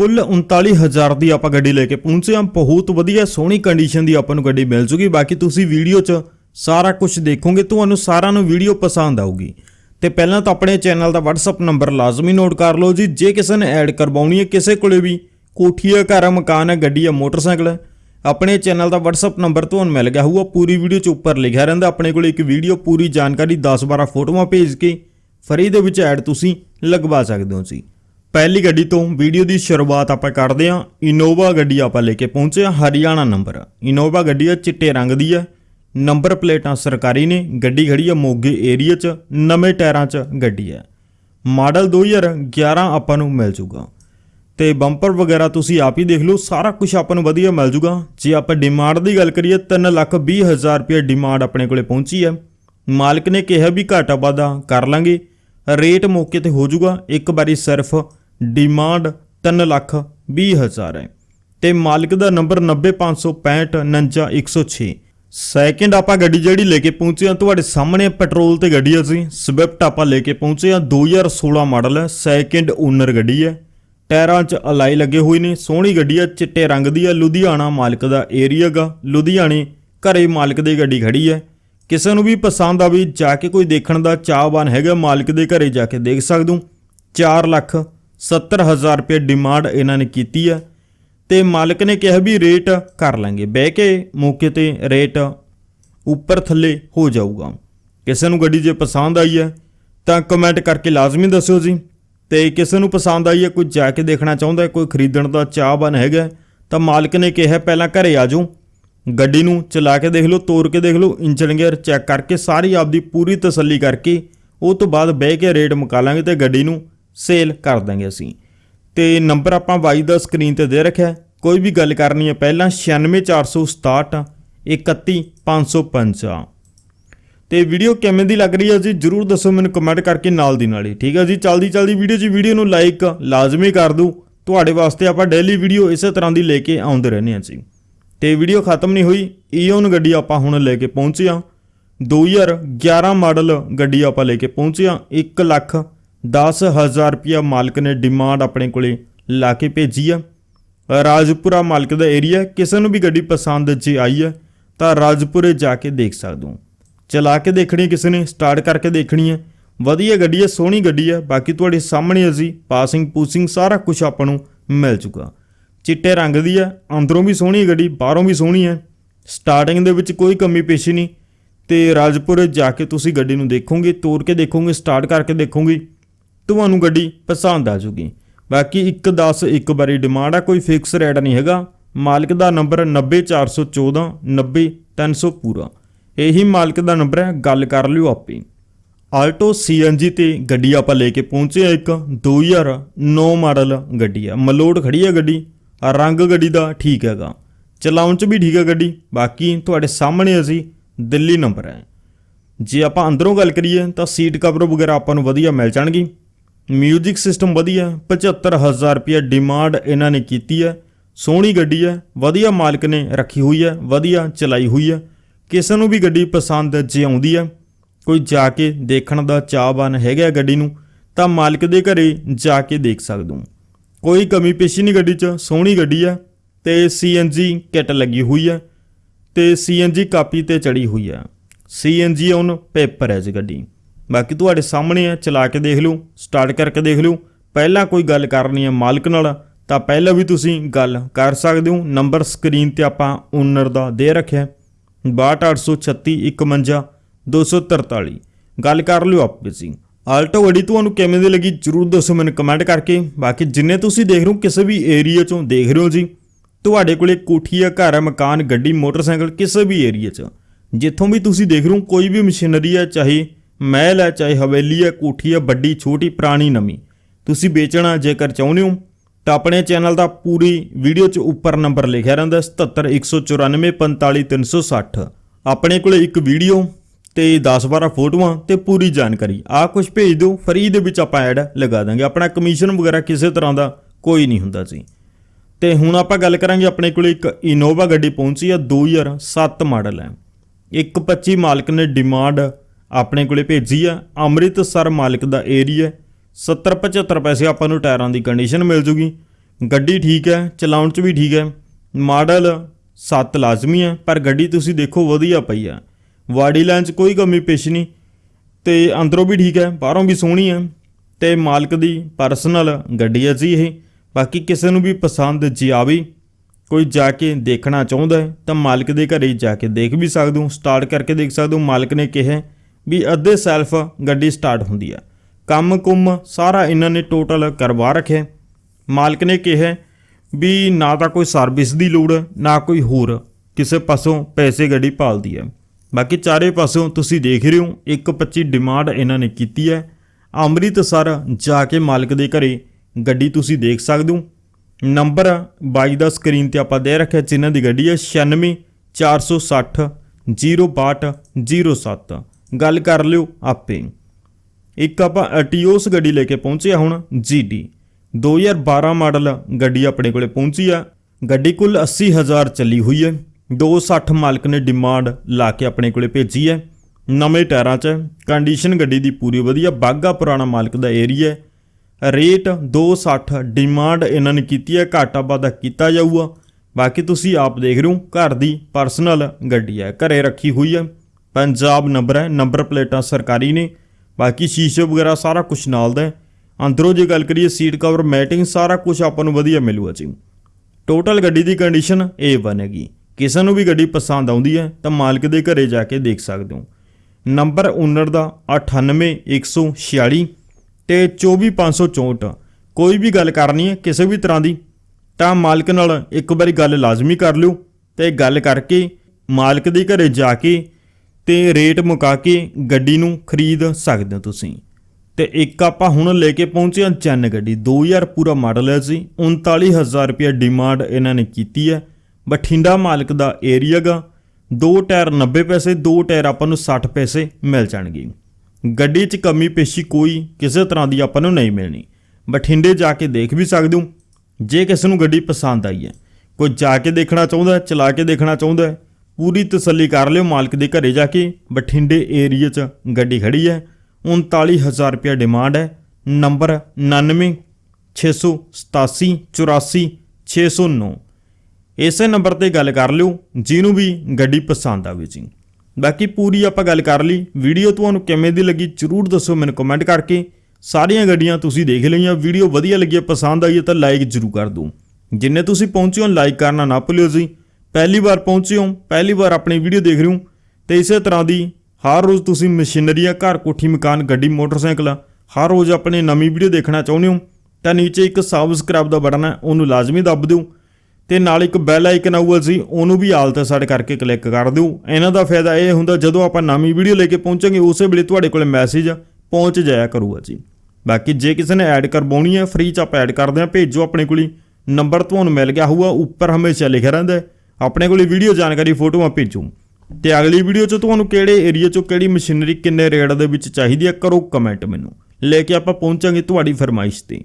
ਕੁੱਲ 39000 ਦੀ ਆਪਾਂ ਗੱਡੀ ਲੈ ਕੇ ਪਹੁੰਚੇ ਹਾਂ। ਬਹੁਤ ਵਧੀਆ, ਸੋਹਣੀ ਕੰਡੀਸ਼ਨ ਦੀ ਆਪਾਂ ਨੂੰ ਗੱਡੀ ਮਿਲ ਜੂਗੀ। ਬਾਕੀ ਤੁਸੀਂ ਵੀਡੀਓ 'ਚ ਸਾਰਾ ਕੁਝ ਦੇਖੋਗੇ, ਤੁਹਾਨੂੰ ਸਾਰਿਆਂ ਨੂੰ ਵੀਡੀਓ ਪਸੰਦ ਆਊਗੀ। ਤੇ ਪਹਿਲਾਂ ਤਾਂ ਆਪਣੇ ਚੈਨਲ ਦਾ WhatsApp ਨੰਬਰ ਲਾਜ਼ਮੀ ਨੋਟ ਕਰ ਲਓ ਜੀ। ਜੇ ਕਿਸੇ ਨੇ ਐਡ ਕਰਵਾਉਣੀ ਹੈ, ਕਿਸੇ ਕੋਲੇ ਵੀ ਕੋਠੀ ਹੈ, ਘਰ ਹੈ, ਮਕਾਨ ਹੈ, ਗੱਡੀ ਹੈ, ਮੋਟਰਸਾਈਕਲ ਹੈ, ਆਪਣੇ ਚੈਨਲ ਦਾ WhatsApp ਨੰਬਰ ਤੁਹਾਨੂੰ ਮਿਲ ਗਿਆ ਹੋਊਗਾ। ਪੂਰੀ ਵੀਡੀਓ 'ਚ ਉੱਪਰ ਲਿਖਿਆ ਰਹਿੰਦਾ। ਆਪਣੇ ਕੋਲ ਇੱਕ ਵੀਡੀਓ, ਪੂਰੀ ਜਾਣਕਾਰੀ 10-12 ਫੋਟੋਆਂ ਭੇਜ ਕੇ ਫਰੀ ਦੇ ਵਿੱਚ ਐਡ ਤੁਸੀਂ ਲਗਵਾ ਸਕਦੇ ਹੋ ਜੀ। ਪਹਿਲੀ ਗੱਡੀ ਤੋਂ ਵੀਡੀਓ ਦੀ ਸ਼ੁਰੂਆਤ ਆਪਾਂ ਕਰਦੇ ਹਾਂ। ਇਨੋਵਾ ਗੱਡੀ ਆਪਾਂ ਲੈ ਕੇ ਪਹੁੰਚੇ ਹਾਂ। ਹਰਿਆਣਾ ਨੰਬਰ। ਇਨੋਵਾ ਗੱਡੀ ਆ, ਚਿੱਟੇ ਰੰਗ ਦੀ ਹੈ ਨੰਬਰ ਪਲੇਟਾਂ ਸਰਕਾਰੀ ਨੇ। ਗੱਡੀ ਖੜੀ ਆ ਮੋਗੇ ਏਰੀਆ 'ਚ, ਨਵੇਂ ਟਾਇਰਾਂ 'ਚ ਗੱਡੀ ਹੈ ਮਾਡਲ 2011 ਆਪਾਂ ਨੂੰ ਮਿਲ ਜੂਗਾ। ਤੇ ਬੰਪਰ ਵਗੈਰਾ ਤੁਸੀਂ ਆਪ ਹੀ ਦੇਖ ਲਓ, ਸਾਰਾ ਕੁਝ ਆਪਾਂ ਨੂੰ ਵਧੀਆ ਮਿਲ ਜੂਗਾ। ਜੇ ਆਪਾਂ ਡਿਮਾਂਡ ਦੀ ਗੱਲ ਕਰੀਏ 320000 ਰੁਪਏ ਡਿਮਾਂਡ ਆਪਣੇ ਕੋਲੇ ਪਹੁੰਚੀ ਹੈ ਮਾਲਕ ਨੇ ਕਿਹਾ ਵੀ ਘਾਟਾ ਵਾਧਾ ਕਰ ਲਾਂਗੇ। ਰੇਟ ਮੌਕੇ ਤੇ ਹੋ ਜੂਗਾ। ਇੱਕ ਵਾਰੀ ਸਿਰਫ ਡਿਮਾਂਡ 320000 ਹੈ। ਤੇ ਮਾਲਕ ਦਾ ਨੰਬਰ 90565 ਸੈਕਿੰਡ ਆਪਾਂ ਗੱਡੀ ਜਿਹੜੀ ਲੈ ਕੇ ਪਹੁੰਚੇ ਹਾਂ, ਤੁਹਾਡੇ ਸਾਹਮਣੇ ਪੈਟਰੋਲ ਤੇ ਗੱਡੀ ਹੈ ਸੀ ਸਵਿਫਟ ਆਪਾਂ ਲੈ ਕੇ ਪਹੁੰਚੇ ਹਾਂ 2016 ਮਾਡਲ ਹੈ, ਸੈਕਿੰਡ ਓਨਰ ਗੱਡੀ ਹੈ। ਟਾਇਰਾਂ 'ਚ ਅਲਾਈ ਲੱਗੇ ਹੋਏ ਨੇ, ਸੋਹਣੀ ਗੱਡੀ ਆ, ਚਿੱਟੇ ਰੰਗ ਦੀ ਆ, ਲੁਧਿਆਣਾ ਮਾਲਕ ਦਾ ਏਰੀਆ ਗਾ। ਲੁਧਿਆਣੇ ਘਰੇ ਮਾਲਕ ਦੀ ਗੱਡੀ ਖੜੀ ਹੈ। ਕਿਸੇ ਨੂੰ ਵੀ ਪਸੰਦ ਆਵੇ, ਜਾ ਕੇ ਕੋਈ ਦੇਖਣ ਦਾ ਚਾਹਵਾਨ ਹੈਗਾ, ਮਾਲਕ ਦੇ ਘਰੇ ਜਾ ਕੇ ਦੇਖ ਸਕਦੇ ਹੋ। 4 ਲੱਖ 70 ਹਜ਼ਾਰ ਰੁਪਏ ਡਿਮਾਂਡ ਇਹਨਾਂ ਨੇ ਕੀਤੀ ਹੈ ਤੇ ਮਾਲਕ ਨੇ ਕਿਹਾ ਵੀ ਰੇਟ ਕਰ ਲਾਂਗੇ। ਬਹਿ ਕੇ ਮੌਕੇ ਤੇ ਰੇਟ ਉੱਪਰ ਥੱਲੇ ਹੋ ਜਾਊਗਾ। ਕਿਸੇ ਨੂੰ ਗੱਡੀ ਜੇ ਪਸੰਦ ਆਈ ਹੈ ਤਾਂ ਕਮੈਂਟ ਕਰਕੇ ਲਾਜ਼ਮੀ ਦੱਸਿਓ ਜੀ। ਤੇ ਕਿਸੇ ਨੂੰ ਪਸੰਦ ਆਈ ਹੈ ਕੋਈ ਜਾ ਕੇ ਦੇਖਣਾ ਚਾਹੁੰਦਾ ਹੈ ਕੋਈ ਖਰੀਦਣ ਦਾ ਚਾਹਵਾਨ ਹੈਗਾ, ਤਾਂ ਮਾਲਕ ਨੇ ਕਿਹਾ ਪਹਿਲਾਂ ਘਰੇ ਆ ਜਾਓ। ਗੱਡੀ ਨੂੰ ਚਲਾ ਕੇ ਦੇਖ ਲਓ ਤੋੜ ਕੇ ਦੇਖ ਲਓ ਇੰਜਨ ਗੇਅਰ ਚੈੱਕ ਕਰਕੇ ਸਾਰੀ ਆਪਦੀ ਪੂਰੀ ਤਸੱਲੀ ਕਰਕੇ ਉਹ ਤੋਂ ਬਾਅਦ ਬਹਿ ਕੇ ਰੇਟ ਮੁਕਾ ਲਾਂਗੇ ਤੇ ਗੱਡੀ ਨੂੰ ਸੇਲ ਕਰ ਦਾਂਗੇ ਅਸੀਂ। ਤੇ ਨੰਬਰ ਆਪਾਂ ਵਾਈ ਦਾ ਸਕਰੀਨ ਤੇ ਦੇ ਰੱਖਿਆ ਕੋਈ ਵੀ ਗੱਲ ਕਰਨੀ ਹੈ, ਪਹਿਲਾਂ 96467 31505 ਤੇ ਵੀਡੀਓ ਕਿਵੇਂ ਦੀ ਲੱਗ ਰਹੀ ਹੈ ਜੀ, ਜਰੂਰ ਦੱਸੋ ਮੈਨੂੰ ਕਮੈਂਟ ਕਰਕੇ ਨਾਲ ਦੀ ਨਾਲ ਹੀ। ਠੀਕ ਹੈ ਜੀ, ਚਲਦੀ ਚਲਦੀ ਵੀਡੀਓ ਜੀ ਵੀਡੀਓ ਨੂੰ ਲਾਈਕ ਲਾਜ਼ਮੀ ਕਰ ਦਿਓ। ਤੁਹਾਡੇ ਵਾਸਤੇ ਆਪਾਂ ਡੇਲੀ ਵੀਡੀਓ ਇਸੇ ਤਰ੍ਹਾਂ ਦੀ ਲੈ ਕੇ ਆਉਂਦੇ ਰਹਿੰਦੇ ਹਾਂ ਜੀ। ਤੇ ਵੀਡੀਓ ਖਤਮ ਨਹੀਂ ਹੋਈ ਈਓਨ ਗੱਡੀ ਆਪਾਂ ਹੁਣ ਲੈ ਕੇ ਪਹੁੰਚੇ ਹਾਂ। 2011 ਮਾਡਲ ਗੱਡੀ ਆਪਾਂ ਲੈ ਕੇ ਪਹੁੰਚੇ ਹਾਂ 1 ਲੱਖ 10000 ਰੁਪਿਆ ਮਾਲਕ ਨੇ ਡਿਮਾਂਡ ਆਪਣੇ ਕੋਲੇ ਲਾ ਕੇ ਭੇਜੀ ਆ। ਰਾਜਪੁਰਾ ਮਾਲਕ ਦਾ ਏਰੀਆ ਕਿਸੇ ਨੂੰ ਵੀ ਗੱਡੀ ਪਸੰਦ ਜੇ ਆਈ ਹੈ ਤਾਂ ਰਾਜਪੁਰੇ ਜਾ ਕੇ ਦੇਖ ਸਕਦੇ ਹੋ। ਚਲਾ ਕੇ ਦੇਖਣੀ ਕਿਸੇ ਨੇ ਸਟਾਰਟ ਕਰਕੇ ਦੇਖਣੀ ਹੈ। ਵਧੀਆ ਗੱਡੀ ਹੈ, ਸੋਹਣੀ ਗੱਡੀ ਹੈ, ਬਾਕੀ ਤੁਹਾਡੇ ਸਾਹਮਣੇ ਅਸੀਂ ਪਾਸਿੰਗ ਪੂਸਿੰਗ ਸਾਰਾ ਕੁਝ ਆਪਾਂ ਨੂੰ ਮਿਲ ਚੁੱਕਾ। ਚਿੱਟੇ ਰੰਗ ਦੀ ਹੈ, ਅੰਦਰੋਂ ਵੀ ਸੋਹਣੀ ਗੱਡੀ, ਬਾਹਰੋਂ ਵੀ ਸੋਹਣੀ ਹੈ। ਸਟਾਰਟਿੰਗ ਦੇ ਵਿੱਚ ਕੋਈ ਕਮੀ ਪੇਸ਼ੀ ਨਹੀਂ। ਤੇ ਰਾਜਪੁਰੇ ਜਾ ਕੇ ਤੁਸੀਂ ਗੱਡੀ ਨੂੰ ਦੇਖੋਗੇ ਤੋੜ ਕੇ ਦੇਖੋਗੇ ਸਟਾਰਟ ਕਰਕੇ ਦੇਖੋਗੇ। ਤੁਹਾਨੂੰ ਗੱਡੀ ਪਸੰਦ ਆ ਜੂਗੀ। ਬਾਕੀ 1 10 ਇੱਕ ਵਾਰੀ ਡਿਮਾਂਡ ਆ, ਕੋਈ ਫਿਕਸ ਰੇਟ ਨਹੀਂ ਹੈਗਾ। ਮਾਲਕ ਦਾ ਨੰਬਰ 90414 90300 ਪੂਰਾ। ਇਹੀ ਮਾਲਕ ਦਾ ਨੰਬਰ ਹੈ, ਗੱਲ ਕਰ ਲਿਓ ਆਪੇ। ਆਲਟੋ ਸੀਐਨਜੀ ਤੇ ਗੱਡੀ ਆਪਾਂ ਲੈ ਕੇ ਪਹੁੰਚੇ ਆ ਇੱਕ 2009 ਮਾਡਲ ਗੱਡੀ ਆ। ਮਲੋਟ ਖੜੀ ਆ ਗੱਡੀ ਰੰਗ ਗੱਡੀ ਦਾ ਠੀਕ ਹੈਗਾ। ਚਲਾਉਣ ਚ ਵੀ ਠੀਕ ਹੈ ਗੱਡੀ, ਬਾਕੀ ਤੁਹਾਡੇ ਸਾਹਮਣੇ ਅਸੀਂ ਦਿੱਲੀ ਨੰਬਰ ਹੈ। ਜੇ ਆਪਾਂ ਅੰਦਰੋਂ ਗੱਲ ਕਰੀਏ, ਤਾਂ ਸੀਟ ਕਵਰ ਵਗੈਰਾ ਆਪਾਂ ਨੂੰ ਵਧੀਆ ਮਿਲ ਜਾਣਗੀ। ਮਿਊਜ਼ਿਕ ਸਿਸਟਮ ਵਧੀਆ 75000 ਰੁਪਏ ਡਿਮਾਂਡ ਇਹਨਾਂ ਨੇ ਕੀਤੀ ਹੈ। ਸੋਹਣੀ ਗੱਡੀ ਹੈ, ਵਧੀਆ ਮਾਲਕ ਨੇ ਰੱਖੀ ਹੋਈ ਹੈ, ਵਧੀਆ ਚਲਾਈ ਹੋਈ ਹੈ। ਕਿਸੇ ਨੂੰ ਵੀ ਗੱਡੀ ਪਸੰਦ ਜੇ ਆਉਂਦੀ ਹੈ, ਕੋਈ ਜਾ ਕੇ ਦੇਖਣ ਦਾ ਚਾਹਵਾਨ ਹੈਗਾ ਗੱਡੀ ਨੂੰ, ਤਾਂ ਮਾਲਕ ਦੇ ਘਰੇ ਜਾ ਕੇ ਦੇਖ ਸਕਦੇ ਕੋਈ ਕਮੀ ਪੇਸ਼ੀ ਨਹੀਂ ਗੱਡੀ 'ਚ, ਸੋਹਣੀ ਗੱਡੀ ਹੈ ਤੇ ਸੀਐਨਜੀ ਕਿੱਟ ਲੱਗੀ ਹੋਈ ਹੈ ਤੇ ਸੀਐਨਜੀ ਕਾਪੀ ਤੇ ਚੜੀ ਹੋਈ ਹੈ। ਸੀਐਨਜੀ ਔਨ ਪੇਪਰ ਹੈ ਜੀ ਗੱਡੀ। ਬਾਕੀ ਤੁਹਾਡੇ ਸਾਹਮਣੇ ਆ, ਚਲਾ ਕੇ ਦੇਖ ਲਓ ਸਟਾਰਟ ਕਰਕੇ ਦੇਖ ਲਓ ਪਹਿਲਾਂ ਕੋਈ ਗੱਲ ਕਰਨੀ ਹੈ ਮਾਲਕ ਨਾਲ, ਤਾਂ ਪਹਿਲਾਂ ਵੀ ਤੁਸੀਂ ਗੱਲ ਕਰ ਸਕਦੇ ਹੋ। ਨੰਬਰ ਸਕਰੀਨ ਤੇ ਆਪਾਂ ਓਨਰ ਦਾ ਦੇ ਰੱਖਿਆ 62836 51 243 ਗੱਲ ਕਰ ਲਿਓ ਆਪੇ ਜੀ ਆਲਟੋ ਗੱਡੀ ਤੁਹਾਨੂੰ ਕਿਵੇਂ ਦੀ ਲੱਗੀ, ਜਰੂਰ ਦੱਸੋ ਮੈਨੂੰ ਕਮੈਂਟ ਕਰਕੇ। ਬਾਕੀ ਜਿੰਨੇ ਤੁਸੀਂ ਦੇਖ ਰਹੇ ਹੋ, ਕਿਸੇ ਵੀ ਏਰੀਆ ਚੋਂ ਦੇਖ ਰਹੇ ਹੋ ਜੀ। ਤੁਹਾਡੇ ਕੋਲੇ ਕੋਠੀ ਹੈ ਘਰ ਹੈ ਮਕਾਨ, ਗੱਡੀ, ਮੋਟਰਸਾਈਕਲ, ਕਿਸੇ ਵੀ ਏਰੀਆ 'ਚ। ਜਿੱਥੋਂ ਵੀ ਤੁਸੀਂ ਦੇਖ ਰਹੇ ਹੋ, ਕੋਈ ਵੀ ਮਸ਼ੀਨਰੀ ਹੈ ਚਾਹੇ ਮਹਿਲ ਹੈ ਚਾਹੇ ਹਵੇਲੀ ਹੈ, ਕੋਠੀ ਹੈ, ਵੱਡੀ, ਛੋਟੀ, ਪੁਰਾਣੀ, ਨਵੀਂ। ਤੁਸੀਂ ਵੇਚਣਾ ਜੇਕਰ ਚਾਹੁੰਦੇ ਹੋ, ਤਾਂ ਆਪਣੇ ਚੈਨਲ ਦਾ ਪੂਰੀ ਵੀਡੀਓ 'ਚ ਉੱਪਰ ਨੰਬਰ ਲਿਖਿਆ ਰਹਿੰਦਾ 7714945360 ਆਪਣੇ ਕੋਲੇ ਇੱਕ ਵੀਡੀਓ ਤੇ 10-12 ਫੋਟੋਆਂ ਤੇ ਪੂਰੀ ਜਾਣਕਾਰੀ। ਆ ਕੁਝ ਭੇਜ ਦਿਓ, ਫਰੀ ਦੇ ਵਿੱਚ ਆਪਾਂ ਐਡ ਲਗਾ ਦਾਂਗੇ। ਆਪਣਾ ਕਮਿਸ਼ਨ ਵਗੈਰਾ ਕਿਸੇ ਤਰ੍ਹਾਂ ਦਾ ਕੋਈ ਨਹੀਂ ਹੁੰਦਾ ਜੀ। ਤੇ ਹੁਣ ਆਪਾਂ ਗੱਲ ਕਰਾਂਗੇ, ਆਪਣੇ ਕੋਲ ਇੱਕ ਇਨੋਵਾ ਗੱਡੀ ਪਹੁੰਚੀ ਆ 2007 ਮਾਡਲ ਹੈ। 125 ਮਾਲਕ ਨੇ ਡਿਮਾਂਡ ਆਪਣੇ ਕੋਲੇ ਭੇਜੀ ਆ। ਅੰਮ੍ਰਿਤਸਰ ਮਾਲਕ ਦਾ ਏਰੀਆ 70 75 ਪੈਸੇ ਆਪਾਂ ਨੂੰ ਟਾਇਰਾਂ ਦੀ ਕੰਡੀਸ਼ਨ ਮਿਲ ਜੂਗੀ। ਗੱਡੀ ਠੀਕ ਹੈ, ਚਲਾਉਣ 'ਚ ਵੀ ਠੀਕ ਹੈ। ਮਾਡਲ 7 ਲਾਜ਼ਮੀ ਹੈ, ਪਰ ਗੱਡੀ ਤੁਸੀਂ ਦੇਖੋ ਵਧੀਆ ਪਈ ਹੈ। ਬਾਡੀ ਲਾਈਨ 'ਚ ਕੋਈ ਕਮੀ ਪੇਸ਼ ਨਹੀਂ। ਤੇ ਅੰਦਰੋਂ ਵੀ ਠੀਕ ਹੈ, ਬਾਹਰੋਂ ਵੀ ਸੋਹਣੀ ਹੈ। ਤੇ ਮਾਲਕ ਦੀ ਪਰਸਨਲ ਗੱਡੀ ਹੈ ਜੀ ਇਹ। ਬਾਕੀ ਕਿਸੇ ਨੂੰ ਵੀ ਪਸੰਦ ਜੀ ਆਵੇ, ਕੋਈ ਜਾ ਕੇ ਦੇਖਣਾ ਚਾਹੁੰਦਾ ਤਾਂ ਮਾਲਕ ਦੇ ਘਰੇ ਜਾ ਕੇ ਦੇਖ ਵੀ ਸਕਦੇ ਹੋ। ਸਟਾਰਟ ਕਰਕੇ ਦੇਖ ਸਕਦੇ ਹੋ, ਮਾਲਕ ਨੇ ਕਿਹਾ ਵੀ ਅੱਧੇ ਸੈਲਫ ਗੱਡੀ ਸਟਾਰਟ ਹੁੰਦੀ ਹੈ ਕੰਮ ਕੁੰਮ ਸਾਰਾ ਇਹਨਾਂ ਨੇ ਟੋਟਲ ਕਰਵਾ ਰੱਖਿਆ ਮਾਲਕ ਨੇ ਕਿਹਾ ਵੀ ਨਾ ਤਾਂ ਕੋਈ ਸਰਵਿਸ ਦੀ ਲੋੜ, ਨਾ ਕੋਈ ਹੋਰ। ਕਿਸੇ ਪਾਸੋਂ ਪੈਸੇ ਗੱਡੀ ਭਾਲਦੀ ਹੈ ਬਾਕੀ ਚਾਰੇ ਪਾਸੋਂ ਤੁਸੀਂ ਦੇਖ ਰਹੇ ਹੋ 125 ਡਿਮਾਂਡ ਇਹਨਾਂ ਨੇ ਕੀਤੀ ਹੈ ਅੰਮ੍ਰਿਤਸਰ ਜਾ ਕੇ ਮਾਲਕ ਦੇ ਘਰੇ ਗੱਡੀ ਤੁਸੀਂ ਦੇਖ ਸਕਦੇ ਹੋ। ਨੰਬਰ 22 ਦਾ ਸਕਰੀਨ ਤੇ ਆਪਾਂ ਦੇ ਰੱਖਿਆ, ਜਿਨ੍ਹਾਂ ਦੀ ਗੱਡੀ ਹੈ 96 460 062 07 ਗੱਲ ਕਰ ਲਿਓ ਆਪੇ। ਇੱਕ ਆਪਾਂ ਅਟੀਓਸ ਗੱਡੀ ਲੈ ਕੇ ਪਹੁੰਚੇ ਹਾਂ ਹੁਣ GD 2012 ਮਾਡਲ ਗੱਡੀ ਆਪਣੇ ਕੋਲੇ ਪਹੁੰਚੀ ਆ। ਗੱਡੀ ਕੁੱਲ 80000 ਚੱਲੀ ਹੋਈ ਹੈ 260 ਮਾਲਕ ਨੇ ਡਿਮਾਂਡ ਲਾ ਕੇ ਆਪਣੇ ਕੋਲੇ ਭੇਜੀ ਹੈ ਨਵੇਂ ਟਾਇਰਾਂ 'ਚ ਕੰਡੀਸ਼ਨ ਗੱਡੀ ਦੀ ਪੂਰੀ ਵਧੀਆ ਬਾਗਾ ਪੁਰਾਣਾ ਮਾਲਕ ਦਾ ਏਰੀਆ ਹੈ। ਰੇਟ 260 ਡਿਮਾਂਡ ਇਹਨਾਂ ਨੇ ਕੀਤੀ ਹੈ ਘਾਟਾ ਵਾਧਾ ਕੀਤਾ ਜਾਊਗਾ। ਬਾਕੀ ਤੁਸੀਂ ਆਪ ਦੇਖ ਰਹੇ ਹੋ, ਘਰ ਦੀ ਪਰਸਨਲ ਗੱਡੀ ਹੈ, ਘਰੇ ਰੱਖੀ ਹੋਈ ਹੈ ਪੰਜਾਬ ਨੰਬਰ ਹੈ, ਨੰਬਰ ਪਲੇਟਾਂ ਸਰਕਾਰੀ ਨੇ, ਬਾਕੀ ਸ਼ੀਸ਼ੇ ਵਗੈਰਾ ਸਾਰਾ ਕੁਝ ਨਾਲ ਦਾ ਹੈ। ਅੰਦਰੋਂ ਜੇ ਗੱਲ ਕਰੀਏ ਸੀਟ ਕਵਰ, ਮੈਟਿੰਗ ਸਾਰਾ ਕੁਝ ਆਪਾਂ ਨੂੰ ਵਧੀਆ ਮਿਲੂਗਾ ਜੀ। ਟੋਟਲ ਗੱਡੀ ਦੀ ਕੰਡੀਸ਼ਨ ਇਹ ਬਣੇਗੀ ਕਿਸੇ ਨੂੰ ਵੀ ਗੱਡੀ ਪਸੰਦ ਆਉਂਦੀ ਹੈ, ਤਾਂ ਮਾਲਕ ਦੇ ਘਰੇ ਜਾ ਕੇ ਦੇਖ ਸਕਦੇ ਹੋ। ਨੰਬਰ ਓਨਰ ਦਾ 98146 ਤੇ 24564 ਕੋਈ ਵੀ ਗੱਲ ਕਰਨੀ ਹੈ, ਕਿਸੇ ਵੀ ਤਰ੍ਹਾਂ ਦੀ, ਤਾਂ ਮਾਲਕ ਨਾਲ ਇੱਕ ਵਾਰੀ ਗੱਲ ਲਾਜ਼ਮੀ ਕਰ ਲਿਓ ਤੇ ਗੱਲ ਕਰਕੇ ਮਾਲਕ ਦੇ ਘਰੇ ਜਾ ਕੇ ਤੇ ਰੇਟ ਮੁਕਾ ਕੇ ਗੱਡੀ ਨੂੰ ਖਰੀਦ ਸਕਦੇ ਹੋ ਤੁਸੀਂ। ਤੇ ਇੱਕ ਆਪਾਂ ਹੁਣ ਲੈ ਕੇ ਪਹੁੰਚੇ ਹਾਂ ਚੰਨ ਗੱਡੀ। 2000 ਪੂਰਾ ਮਾਡਲ ਹੈ ਜੀ। 39000 ਰੁਪਏ ਡਿਮਾਂਡ ਇਹਨਾਂ ਨੇ ਕੀਤੀ ਹੈ। ਬਠਿੰਡਾ ਮਾਲਕ ਦਾ ਏਰੀਆ ਗਾ। ਦੋ ਟਾਇਰ 90 ਪੈਸੇ, ਦੋ ਟਾਇਰ ਆਪਾਂ ਨੂੰ 60 ਪੈਸੇ ਮਿਲ ਜਾਣਗੇ। ਗੱਡੀ 'ਚ ਕਮੀ ਪੇਸ਼ੀ ਕੋਈ ਕਿਸੇ ਤਰ੍ਹਾਂ ਦੀ ਆਪਾਂ ਨੂੰ ਨਹੀਂ ਮਿਲਣੀ। ਬਠਿੰਡੇ ਜਾ ਕੇ ਦੇਖ ਵੀ ਸਕਦੇ ਹੋ। ਜੇ ਕਿਸੇ ਨੂੰ ਗੱਡੀ ਪਸੰਦ ਆਈ ਹੈ, ਕੋਈ ਜਾ ਕੇ ਦੇਖਣਾ ਚਾਹੁੰਦਾ ਚਲਾ ਕੇ ਦੇਖਣਾ ਚਾਹੁੰਦਾ ਪੂਰੀ ਤਸੱਲੀ ਕਰ ਲਿਓ ਮਾਲਕ ਦੇ ਘਰੇ ਜਾ ਕੇ। ਬਠਿੰਡੇ ਏਰੀਆ 'ਚ ਗੱਡੀ ਖੜੀ ਹੈ। 39000 ਰੁਪਏ ਡਿਮਾਂਡ ਹੈ। ਨੰਬਰ 99 687 84 609 ਇਸੇ ਨੰਬਰ ਤੇ ਗੱਲ ਕਰ ਲਿਓ ਜਿਹਨੂੰ ਵੀ ਗੱਡੀ ਪਸੰਦ ਆਵੇ ਜੀ। ਬਾਕੀ ਪੂਰੀ ਆਪਾਂ ਗੱਲ ਕਰ ਲਈ। ਵੀਡੀਓ ਤੁਹਾਨੂੰ ਕਿਵੇਂ ਦੀ ਲੱਗੀ ਜਰੂਰ ਦੱਸੋ ਮੈਨੂੰ ਕਮੈਂਟ ਕਰਕੇ। ਸਾਰੀਆਂ ਗੱਡੀਆਂ ਤੁਸੀਂ ਦੇਖ ਲਈਆਂ। ਵੀਡੀਓ ਵਧੀਆ ਲੱਗੀ ਹੈ, ਪਸੰਦ ਆਈ ਹੈ ਤਾਂ ਲਾਈਕ ਜਰੂਰ ਕਰ ਦਿਓ। ਜਿੰਨੇ ਤੁਸੀਂ ਪਹੁੰਚੇ ਹੋ ਲਾਈਕ ਕਰਨਾ ਨਾ ਭੁੱਲਿਓ ਜੀ। ਪਹਿਲੀ ਵਾਰ ਪਹੁੰਚੇ ਹੋ, ਪਹਿਲੀ ਵਾਰ ਆਪਣੀ ਵੀਡੀਓ ਦੇਖ ਰਹੇ ਹੋ, ਤੇ ਇਸੇ ਤਰ੍ਹਾਂ ਦੀ ਹਰ ਰੋਜ਼ ਤੁਸੀਂ ਮਸ਼ੀਨਰੀਆਂ ਘਰ ਕੋਠੀ, ਮਕਾਨ, ਗੱਡੀ, ਮੋਟਰਸਾਈਕਲ ਹਰ ਰੋਜ਼ ਆਪਣੇ ਨਵੀਂ ਵੀਡੀਓ ਦੇਖਣਾ ਚਾਹੁੰਦੇ ਹੋ, ਤਾਂ ਨੀਚੇ ਇੱਕ ਸਬਸਕ੍ਰਾਈਬ ਦਾ ਬਟਨ ਹੈ, ਉਹਨੂੰ ਲਾਜ਼ਮੀ ਦੱਬ ਦਿਓ, ਤੇ ਨਾਲ ਇੱਕ ਬੈਲ ਆਈਕਨ ਆਊਗਾ ਜੀ, ਉਹਨੂੰ ਵੀ ਆਲ ਤੇ ਸੈੱਟ ਕਰਕੇ ਕਲਿੱਕ ਕਰ ਦਿਓ ਇਹਨਾਂ ਦਾ ਫਾਇਦਾ ਇਹ ਹੁੰਦਾ, ਜਦੋਂ ਆਪਾਂ ਨਵੀਂ ਵੀਡੀਓ ਲੈ ਕੇ ਪਹੁੰਚਾਂਗੇ, ਉਸੇ ਵੇਲੇ ਤੁਹਾਡੇ ਕੋਲ ਮੈਸੇਜ ਪਹੁੰਚ ਜਾਇਆ ਕਰੂਗਾ ਜੀ ਬਾਕੀ ਜੇ ਕਿਸੇ ਨੇ ਐਡ ਕਰਵਾਉਣੀ ਹੈ ਫ੍ਰੀ ਚ ਆਪਾਂ ਐਡ ਕਰਦੇ ਹਾਂ, ਭੇਜੋ ਆਪਣੇ ਕੋਲੇ ਨੰਬਰ ਤੁਹਾਨੂੰ ਮਿਲ ਗਿਆ ਹੋਊਗਾ, ਉੱਪਰ ਹਮੇਸ਼ਾ ਲਿਖਿਆ ਰਹਿੰਦਾ ਹੈ। ਆਪਣੇ ਕੋਲੇ ਵੀਡੀਓ ਜਾਣਕਾਰੀ ਫੋਟੋਆਂ ਭੇਜੋ। ਤੇ ਅਗਲੀ ਵੀਡੀਓ 'ਚ ਤੁਹਾਨੂੰ ਕਿਹੜੇ ਏਰੀਆ 'ਚੋਂ ਕਿਹੜੀ ਮਸ਼ੀਨਰੀ ਕਿੰਨੇ ਰੇਟ ਦੇ ਵਿੱਚ ਚਾਹੀਦੀ ਹੈ ਕਰੋ ਕਮੈਂਟ ਮੈਨੂੰ। ਲੈ ਕੇ ਆਪਾਂ ਪਹੁੰਚਾਂਗੇ ਤੁਹਾਡੀ ਫਰਮਾਇਸ਼ ਤੇ।